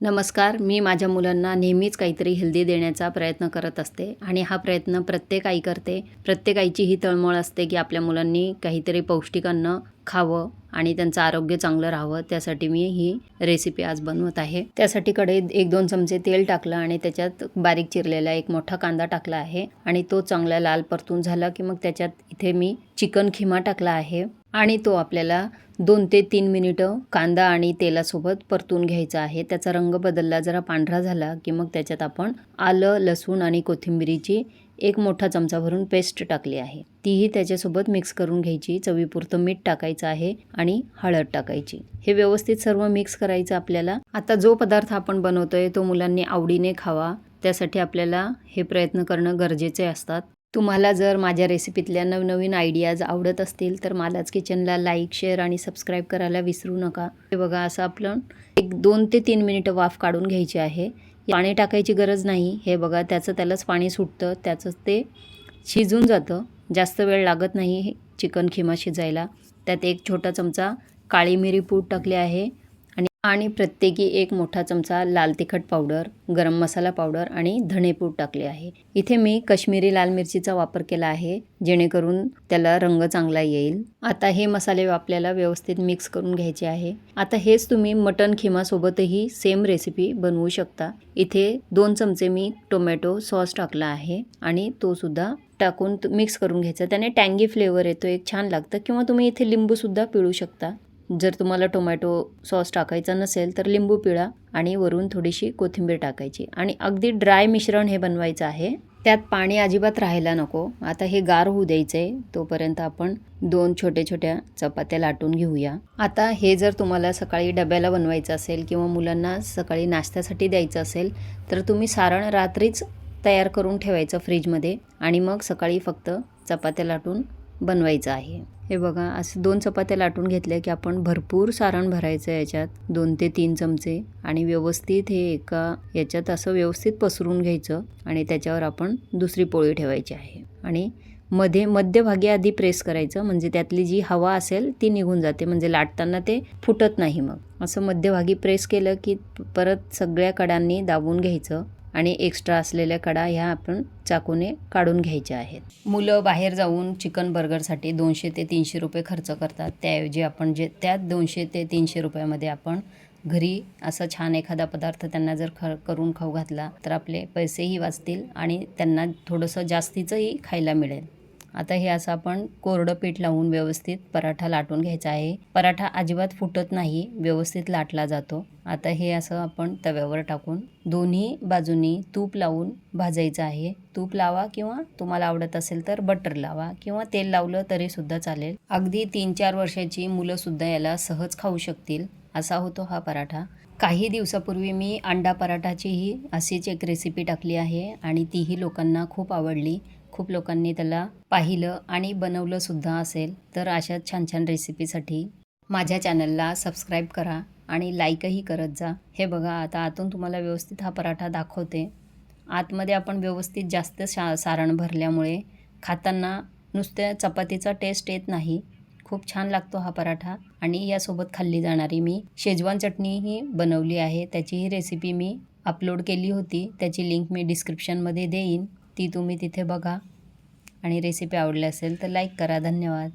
नमस्कार मी माझ्या मुलांना नेहमीच काहीतरी हेल्दी देण्याचा प्रयत्न करत असते आणि हा प्रयत्न प्रत्येक आई करते. प्रत्येक आईची ही तळमळ असते की आपल्या मुलांनी काहीतरी पौष्टिक अन्न खावं आणि त्यांचं आरोग्य चांगलं राहावं त्यासाठी मी ही रेसिपी आज बनवत आहे. त्यासाठी कढईत एक दोन चमचे तेल टाकलं आणि त्याच्यात बारीक चिरलेला एक मोठा कांदा टाकला आहे आणि तो चांगला लाल परतून झाला की मग त्याच्यात इथे मी चिकन खिमा टाकला आहे आणि तो आपल्याला दोन ते तीन मिनिटं कांदा आणि तेलासोबत परतून घ्यायचा आहे. त्याचा रंग बदलला जरा पांढरा झाला की मग त्याच्यात आपण आलं लसूण आणि कोथिंबिरीची एक मोठा चमचा भरून पेस्ट टाकली आहे. तीही त्याच्यासोबत मिक्स करून घ्यायची. चवीपुरतं मीठ टाकायचं आहे आणि हळद टाकायची. हे व्यवस्थित सर्व मिक्स करायचं आपल्याला. आता जो पदार्थ आपण बनवतोय तो मुलांनी आवडीने खावा. त्यासाठी आपल्याला हे प्रयत्न करणं गरजेचे असतात. तुम्हाला जर माझ्या रेसिपीतल्या नवनवीन आयडियाज आवडत असतील तर मालाच किचनला लाईक शेअर आणि सबस्क्राईब करायला विसरू नका. हे बघा असं आपलं एक दोन ते तीन मिनिटं वाफ काढून घ्यायची आहे. पाणी टाकायची गरज नाही. हे बघा त्याचं त्यालाच पाणी सुटतं त्याचंच ते शिजून जातं. जास्त वेळ लागत नाही हे चिकन खिमा शिजायला. त्यात एक छोटा चमचा काळी मिरी पूड टाकली आहे. आणि प्रत्येकी एक मोठा चमचा लाल तिखट पावडर गरम मसाला पावडर आणि धणेपूड टाकले आहे. इथे मी कश्मीरी लाल मिरचीचा वापर केला आहे जेणेकरून त्याला रंग चांगला येईल. आता हे मसाले आपल्याला व्यवस्थित मिक्स करून घ्यायचे आहे. आता हेच तुम्ही मटन खिमासोबतही सेम रेसिपी बनवू शकता. इथे दोन चमचे मी टोमॅटो सॉस टाकला आहे आणि तो सुद्धा टाकून मिक्स करून घ्यायचा. त्याने टँगी फ्लेवर येतो एक छान लागतं. किंवा तुम्ही इथे लिंबूसुद्धा पिळू शकता. जर तुम्हाला टोमॅटो सॉस टाकायचा नसेल तर लिंबू पिळा आणि वरून थोडीशी कोथिंबीर टाकायची. आणि अगदी ड्राय मिश्रण हे बनवायचं आहे. त्यात पाणी अजिबात राहायला नको. आता हे गार होऊ द्यायचं आहे तोपर्यंत आपण दोन छोट्या छोट्या चपात्या लाटून घेऊया. आता हे जर तुम्हाला सकाळी डब्याला बनवायचं असेल किंवा मुलांना सकाळी नाश्त्यासाठी द्यायचं असेल तर तुम्ही सारण रात्रीच तयार करून ठेवायचं फ्रीजमध्ये. आणि मग सकाळी फक्त चपात्या लाटून बनवायचं आहे. हे बघा असं दोन चपात्या लाटून घेतल्या की आपण भरपूर सारण भरायचं याच्यात. दोन ते तीन चमचे. आणि व्यवस्थित हे एका याच्यात असं व्यवस्थित पसरून घ्यायचं आणि त्याच्यावर आपण दुसरी पोळी ठेवायची आहे. आणि मध्ये मध्यभागी आधी प्रेस करायचं. म्हणजे त्यातली जी हवा असेल ती निघून जाते. म्हणजे लाटताना ते फुटत नाही मग. असं मध्यभागी प्रेस केलं की परत सगळ्या कडांनी दाबून घ्यायचं. आणि एक्स्ट्रा असलेल्या कडा ह्या आपण चाकूने काढून घ्यायच्या आहेत. मुलं बाहेर जाऊन चिकन बर्गरसाठी दोनशे ते तीनशे रुपये खर्च करतात. त्याऐवजी आपण जे त्यात दोनशे ते तीनशे रुपयामध्ये आपण घरी असा छान एखादा पदार्थ त्यांना जर ख करून खाऊ घातला तर आपले पैसेही वाचतील आणि त्यांना थोडंसं जास्तीचंही खायला मिळेल. आता हे असं आपण कोरडं पीठ लावून व्यवस्थित पराठा लाटून घ्यायचा आहे. पराठा अजिबात फुटत नाही व्यवस्थित लाटला जातो. आता हे असं आपण तव्यावर टाकून दोन्ही बाजूनी तूप लावून भाजायचं आहे. तूप लावा किंवा तुम्हाला आवडत असेल तर बटर लावा किंवा तेल लावलं तरी सुद्धा चालेल. अगदी तीन चार वर्षाची मुलंसुद्धा याला सहज खाऊ शकतील. असा होतो हा पराठा. काही दिवसापूर्वी मी अंडा पराठाचीही अशीच एक रेसिपी टाकली आहे आणि तीही लोकांना खूप आवडली. खूप लोकांनी त्याला पाहिलं आणि बनवलं सुद्धा असेल तर अशा छान छान रेसिपीसाठी माझ्या चॅनलला सबस्क्राईब करा आणि लाईकही करत जा. हे बघा आता आतून तुम्हाला व्यवस्थित हा पराठा दाखवते. आतमध्ये आपण व्यवस्थित जास्त शा सारण भरल्यामुळे खाताना नुसत्या चपातीचा टेस्ट येत नाही. खूप छान लागतो हा पराठा आणि यासोबत खाल्ली जाणारी मी शेजवान चटणीही बनवली आहे. त्याचीही रेसिपी मी अपलोड केली होती. त्याची लिंक मी डिस्क्रिप्शनमध्ये देईन. ती तुम्ही तिथे बघा आणि रेसिपी आवडली असेल तर लाईक करा. धन्यवाद.